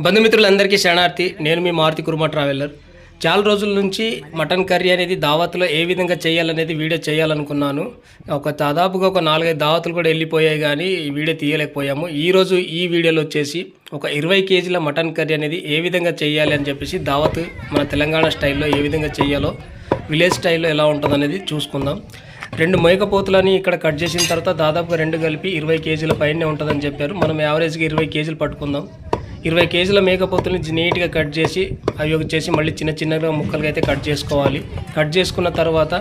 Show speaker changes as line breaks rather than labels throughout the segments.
బంధుమిత్రులందరికీ శరణార్థి. నేను మీ మారుతి కుర్మ ట్రావెలర్. చాలా రోజుల నుంచి మటన్ కర్రీ అనేది దావత్లో ఏ విధంగా చేయాలనేది వీడియో చేయాలనుకున్నాను. ఒక దాదాపుగా ఒక నాలుగైదు దావతులు కూడా వెళ్ళిపోయాయి కానీ ఈ వీడియో తీయలేకపోయాము. ఈరోజు ఈ వీడియోలో వచ్చేసి ఒక ఇరవై కేజీల మటన్ కర్రీ అనేది ఏ విధంగా చేయాలి అని చెప్పేసి దావత్ మన తెలంగాణ స్టైల్లో ఏ విధంగా చేయాలో విలేజ్ స్టైల్లో ఎలా ఉంటుందనేది అనేది చూసుకుందాం. రెండు మేకపోతులని ఇక్కడ కట్ చేసిన తర్వాత దాదాపుగా రెండు కలిపి ఇరవై కేజీల పైనే ఉంటుందని చెప్పారు. మనం యావరేజ్గా ఇరవై కేజీలు పట్టుకుందాం. ఇరవై కేజీల మేకపోతుల్ని నీట్గా కట్ చేసి అవి చేసి మళ్ళీ చిన్న చిన్నగా ముక్కలుగా అయితే కట్ చేసుకోవాలి. కట్ చేసుకున్న తర్వాత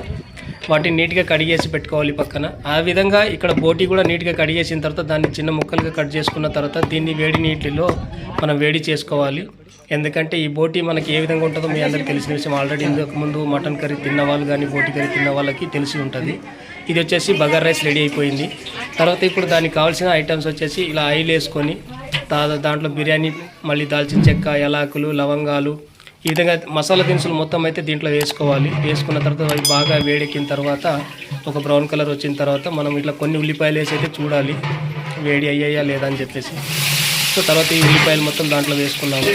వాటిని నీట్గా కడిగేసి పెట్టుకోవాలి పక్కన. ఆ విధంగా ఇక్కడ బోటి కూడా నీట్గా కడిగేసిన తర్వాత దాన్ని చిన్న ముక్కలుగా కట్ చేసుకున్న తర్వాత దీన్ని వేడి నీటిలో మనం వేడి చేసుకోవాలి. ఎందుకంటే ఈ బోటి మనకి ఏ విధంగా ఉంటుందో మీ అందరికీ తెలిసిన విషయం. ఆల్రెడీ ఇంతకు ముందు మటన్ కర్రీ తిన్న వాళ్ళు కానీ బోటి కర్రీ తిన్న వాళ్ళకి తెలిసి ఉంటుంది. ఇది వచ్చేసి బగర్ రైస్ రెడీ అయిపోయింది. తర్వాత ఇప్పుడు దానికి కావాల్సిన ఐటమ్స్ వచ్చేసి ఇలా ఆయిల్ వేసుకొని దాంట్లో బిర్యానీ మళ్ళీ దాల్చిన చెక్క యలాకులు లవంగాలు ఈ విధంగా మసాలా దినుసులు మొత్తం అయితే దీంట్లో వేసుకోవాలి. వేసుకున్న తర్వాత అవి బాగా వేడెక్కిన తర్వాత ఒక బ్రౌన్ కలర్ వచ్చిన తర్వాత మనం ఇట్లా కొన్ని ఉల్లిపాయలు వేసి అయితే చూడాలి. వేడి అయ్యాయా లేదా అని చెప్పేసి. సో తర్వాత ఈ ఉల్లిపాయలు మొత్తం దాంట్లో వేసుకున్నాము.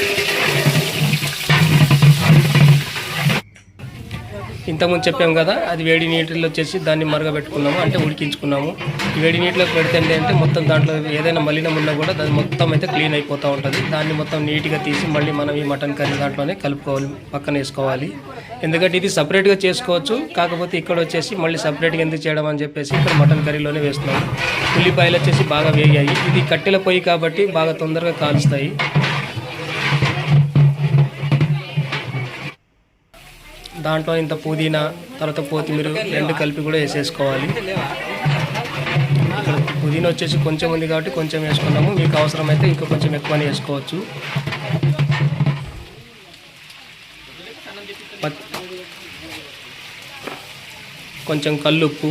ఇంతకుముందు చెప్పాం కదా అది వేడి నీటిలో వచ్చేసి దాన్ని మరగబెట్టుకున్నాము అంటే ఉడికించుకున్నాము. వేడి నీటిలో పెడితే అంటే మొత్తం దాంట్లో ఏదైనా మలినం ఉన్నా కూడా దాని మొత్తం అయితే క్లీన్ అయిపోతూ ఉంటుంది. దాన్ని మొత్తం నీట్గా తీసి మళ్ళీ మనం ఈ మటన్ కర్రీ దాంట్లోనే కలుపుకోవాలి పక్కన వేసుకోవాలి. ఎందుకంటే ఇది సపరేట్గా చేసుకోవచ్చు కాకపోతే ఇక్కడ వచ్చేసి మళ్ళీ సపరేట్గా ఎందుకు చేయడం అని చెప్పేసి ఇక్కడ మటన్ కర్రీలోనే వేస్తున్నాము. ఉల్లిపాయలు వచ్చేసి బాగా వేగాయి. ఇది కట్టెల పొయ్యి కాబట్టి బాగా తొందరగా కాలుస్తాయి. దాంట్లో ఇంత పుదీనా తర్వాత కొత్తిమీర రెండు కలిపి కూడా వేసేసుకోవాలి. ఇక్కడ పుదీనా వచ్చేసి కొంచెం ఉంది కాబట్టి కొంచెం వేసుకున్నాము. మీకు అవసరమైతే ఇంకా కొంచెం ఎక్కువనే వేసుకోవచ్చు. ప- కొంచెం కల్లుప్పు.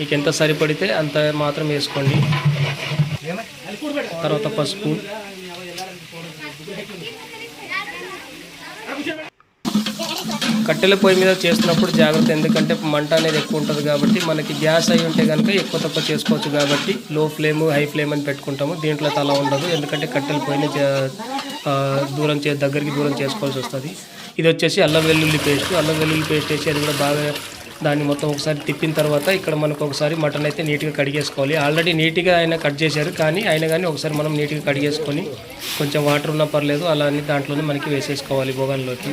మీకు ఎంత సరిపడితే అంత మాత్రం వేసుకోండి. తర్వాత పసుపు. కట్టెల పొయ్యి మీద చేస్తున్నప్పుడు జాగ్రత్త ఎందుకంటే మంట అనేది ఎక్కువ ఉంటుంది కాబట్టి మనకి గ్యాస్ అయి ఉంటే కనుక ఎక్కువ తక్కువ చేసుకోవచ్చు కాబట్టి లో ఫ్లేమ్ హై ఫ్లేమ్ అని పెట్టుకుంటాము. దీంట్లో తల ఉండదు. ఎందుకంటే కట్టెల పొయ్యిని దూరం చే దగ్గరికి దూరం చేసుకోవాల్సి వస్తుంది. ఇది వచ్చేసి అల్లం వెల్లుల్లి పేస్ట్. అల్లం వెల్లుల్లి పేస్ట్ వేసి అది కూడా బాగా దాన్ని మొత్తం ఒకసారి తిప్పిన తర్వాత ఇక్కడ మనకు ఒకసారి మటన్ అయితే నీట్గా కడిగేసుకోవాలి. ఆల్రెడీ నీట్గా ఆయన కట్ చేశారు కానీ అయినా కానీ ఒకసారి మనం నీట్గా కడిగేసుకొని కొంచెం వాటర్ ఉన్నా పర్లేదు అలా అన్ని దాంట్లోనే మనకి వేసేసుకోవాలి బోగాన్లోకి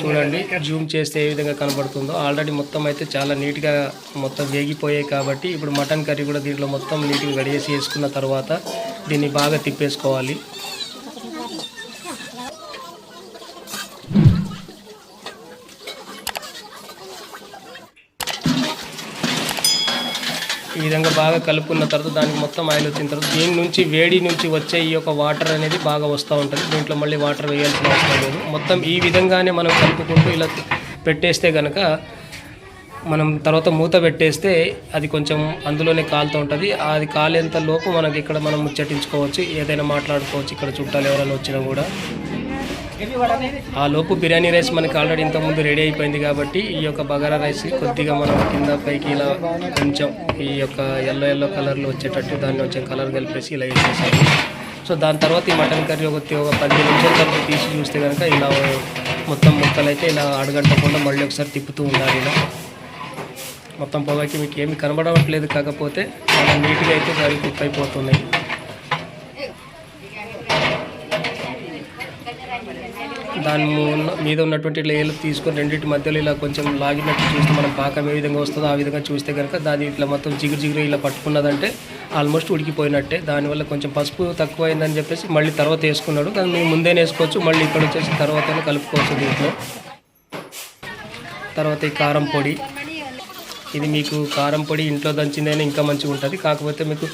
చూడండి జూమ్ చేస్తే ఏ విధంగా కనబడుతుందో. ఆల్రెడీ మొత్తం అయితే చాలా నీట్గా మొత్తం వేగిపోయాయి కాబట్టి ఇప్పుడు మటన్ కర్రీ కూడా దీంట్లో మొత్తం నీట్గా గడిగేసి వేసుకున్న తర్వాత దీన్ని బాగా తిప్పేసుకోవాలి. ఈ విధంగా బాగా కలుపుకున్న తర్వాత దానికి మొత్తం ఆయిల్ వచ్చిన తర్వాత దీని నుంచి వేడి నుంచి వచ్చే ఈ యొక్క వాటర్ అనేది బాగా వస్తూ ఉంటుంది. దీంట్లో మళ్ళీ వాటర్ వేయాల్సిన అవసరం లేదు. మొత్తం ఈ విధంగానే మనం కలుపుకుంటూ ఇలా పెట్టేస్తే కనుక మనం తర్వాత మూత పెట్టేస్తే అది కొంచెం అందులోనే కాలుతూ ఉంటుంది. అది కాలేంత లోపు మనకి ఇక్కడ మనం ముచ్చటించుకోవచ్చు. ఏదైనా మాట్లాడుకోవచ్చు. ఇక్కడ చుట్టాలు ఎవరైనా వచ్చినా కూడా. ఆ లోపు బిర్యానీ రైస్ మనకి ఆల్రెడీ ఇంతకుముందు రెడీ అయిపోయింది కాబట్టి ఈ యొక్క బగారా రైస్ కొద్దిగా మనం కింద పైకి ఇలా కొంచెం ఈ యొక్క ఎల్లో ఎల్లో కలర్లో వచ్చేటట్టు దాన్ని కొంచెం కలర్ కలిపేసి ఇలా వేసేసాము. సో దాని తర్వాత ఈ మటన్ కర్రీ ఒక ఒక పదిహేను నిమిషాల తర్వాత తీసి చూస్తే కనుక ఇలా మొత్తం ముక్కలు అయితే ఇలా అడగంటకుండా మళ్ళీ ఒకసారి తిప్పుతూ ఉండాలి ఇలా. మొత్తం పొగకి మీకు ఏమి కనబడట్లేదు కాకపోతే చాలా నీట్గా అయితే సరి కుక్ అయిపోతున్నాయి. దాని మీద ఉన్నటువంటి ఇట్లా తీసుకొని రెండింటి మధ్యలో ఇలా కొంచెం లాగినట్టు చూస్తే మనం పాకం ఏ విధంగా వస్తుందో ఆ విధంగా చూస్తే కనుక దాని ఇట్లా మొత్తం జిగురు జిగురు ఇలా పట్టుకున్నదంటే ఆల్మోస్ట్ ఉడికిపోయినట్టే. దానివల్ల కొంచెం పసుపు తక్కువ అయిందని చెప్పేసి మళ్ళీ తర్వాత వేసుకున్నాడు. దాన్ని ముందే వేసుకోవచ్చు మళ్ళీ ఇక్కడ వచ్చేసి తర్వాత కలుపుకోవచ్చు దీంట్లో. తర్వాత ఈ కారం పొడి. ఇది మీకు కారం పొడి ఇంట్లో దంచిందైనా ఇంకా మంచిగా ఉంటుంది కాకపోతే మీకు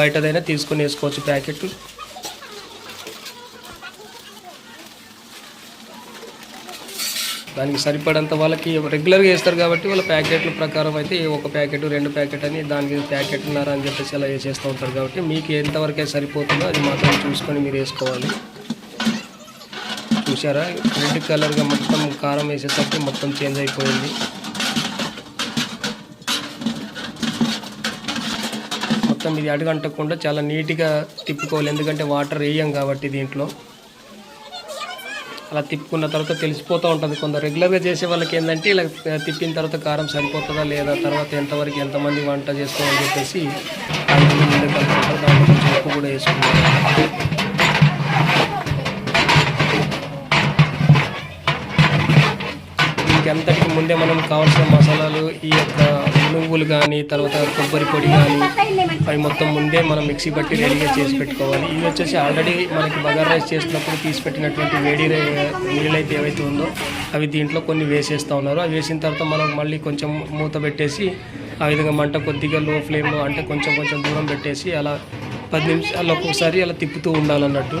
బయటదైనా తీసుకొని వేసుకోవచ్చు ప్యాకెట్. దానికి సరిపడంత వాళ్ళకి రెగ్యులర్గా వేస్తారు కాబట్టి వాళ్ళ ప్యాకెట్ల ప్రకారం అయితే ఒక ప్యాకెట్ రెండు ప్యాకెట్ అని దానికి ప్యాకెట్న్నర అని చెప్పేసి అలా వేసేస్తూ ఉంటారు కాబట్టి మీకు ఎంతవరకు అయితే సరిపోతుందో అది మాత్రం చూసుకొని మీరు వేసుకోవాలి. చూసారా రెడ్ కలర్గా మొత్తం కారం వేసేసరికి మొత్తం చేంజ్ అయిపోయింది. మొత్తం ఇది అడుగంటకుండా చాలా నీట్గా తిప్పుకోవాలి. ఎందుకంటే వాటర్ వేయం కాబట్టి దీంట్లో. అలా తిప్పుకున్న తర్వాత తెలిసిపోతూ ఉంటుంది. కొందరు రెగ్యులర్గా చేసే వాళ్ళకి ఏంటంటే ఇలా తిప్పిన తర్వాత కారం సరిపోతుందా లేదా తర్వాత ఎంతవరకు ఎంతమంది వంట చేసుకోవాలని చెప్పేసి కూడా వేసుకుంటారు ఇంకెంతటికి ముందే మనం కావాల్సిన మసాలాలు ఈ యొక్క నువ్వులు కానీ తర్వాత కొబ్బరి పొడి కానీ అవి మొత్తం ముందే మనం మిక్సీ బట్టి రెడీగా చేసి పెట్టుకోవాలి. ఇవి వచ్చేసి ఆల్రెడీ మనకి బగార్ రైస్ చేసినప్పుడు తీసి పెట్టినటువంటి వేడి రే- నీళ్ళు అయితే ఏవైతే ఉందో అవి దీంట్లో కొన్ని వేసేస్తూ ఉన్నారు. అవి వేసిన తర్వాత మనం మళ్ళీ కొంచెం మూత పెట్టేసి ఆ విధంగా మంట కొద్దిగా లో ఫ్లేమ్లో అంటే కొంచెం కొంచెం దూరం పెట్టేసి అలా పది నిమిషాలు ఒక్కొక్కసారి అలా తిప్పుతూ ఉండాలన్నట్టు.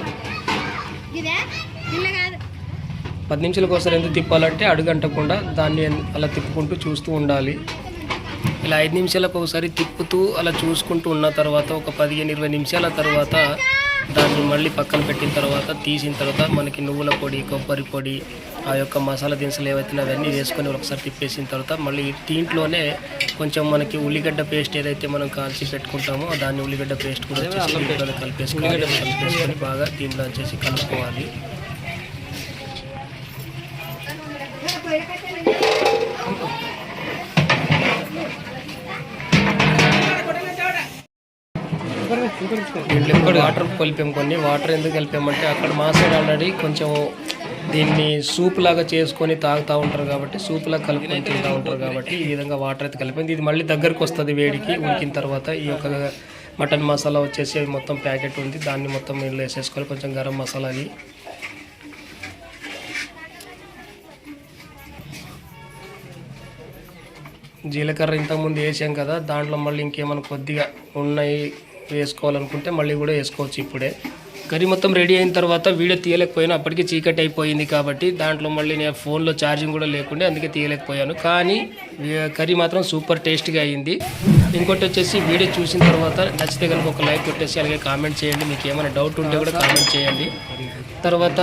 పది నిమిషాలకు ఒకసారి ఎందుకు తిప్పాలంటే అడుగంటకుండా దాన్ని అలా తిప్పుకుంటూ చూస్తూ ఉండాలి. ఇలా ఐదు నిమిషాలకు ఒకసారి తిప్పుతూ అలా చూసుకుంటూ ఉన్న తర్వాత ఒక పదిహేను ఇరవై నిమిషాల తర్వాత దాన్ని మళ్ళీ పక్కన పెట్టిన తర్వాత తీసిన తర్వాత మనకి నువ్వుల పొడి కొబ్బరి పొడి ఆ యొక్క మసాలా దినుసులు ఏవైతే అవన్నీ వేసుకొని ఒకసారి తిప్పేసిన తర్వాత మళ్ళీ దీంట్లోనే కొంచెం మనకి ఉల్లిగడ్డ పేస్ట్ ఏదైతే మనం కాల్చి పెట్టుకుంటామో దాన్ని ఉల్లిగడ్డ పేస్ట్ కూడా కలిపేసుకోవాలి కలిపేసుకొని బాగా దీంట్లో వచ్చేసి కలుపుకోవాలి. దీంట్లో వాటర్ కలిపాం కొన్ని? వాటర్ ఎందుకు కలిపామంటే అక్కడ మా సైడ్ ఆల్రెడీ కొంచెం దీన్ని సూప్ లాగా చేసుకొని తాగుతూ ఉంటారు కాబట్టి సూప్ లాగా కలుపుకొని తింటూ ఉంటారు కాబట్టి ఈ విధంగా వాటర్ అయితే కలిపింది ఇది మళ్ళీ దగ్గరకు వస్తుంది వేడికి ఉడికిన తర్వాత ఈ యొక్క మటన్ మసాలా వచ్చేసి అది మొత్తం ప్యాకెట్ ఉంది. దాన్ని మొత్తం నీళ్ళు వేసేసుకోవాలి కొంచెం గరం మసాలా అది. జీలకర్ర ఇంతకుముందు వేసాం కదా దాంట్లో మళ్ళీ ఇంకేమైనా కొద్దిగా ఉన్నాయి వేసుకోవాలనుకుంటే మళ్ళీ కూడా వేసుకోవచ్చు ఇప్పుడే. కర్రీ మొత్తం రెడీ అయిన తర్వాత వీడియో తీయలేకపోయాను అప్పటికి చీకటి అయిపోయింది కాబట్టి దాంట్లో మళ్ళీ నేను ఫోన్లో ఛార్జింగ్ కూడా లేకుండే అందుకే తీయలేకపోయాను. కానీ కర్రీ మాత్రం సూపర్ టేస్ట్గా అయింది. ఇంకోటి వచ్చేసి వీడియో చూసిన తర్వాత నచ్చితే కనుక ఒక లైక్ కొట్టేసి అలాగే కామెంట్ చేయండి. మీకు ఏమైనా డౌట్ ఉంటే కూడా కామెంట్ చేయండి. తర్వాత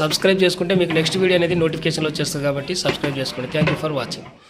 సబ్స్క్రైబ్ చేసుకుంటే మీకు నెక్స్ట్ వీడియో అనేది నోటిఫికేషన్లో వచ్చేస్తుంది కాబట్టి సబ్స్క్రైబ్ చేసుకోండి. Thank you for watching.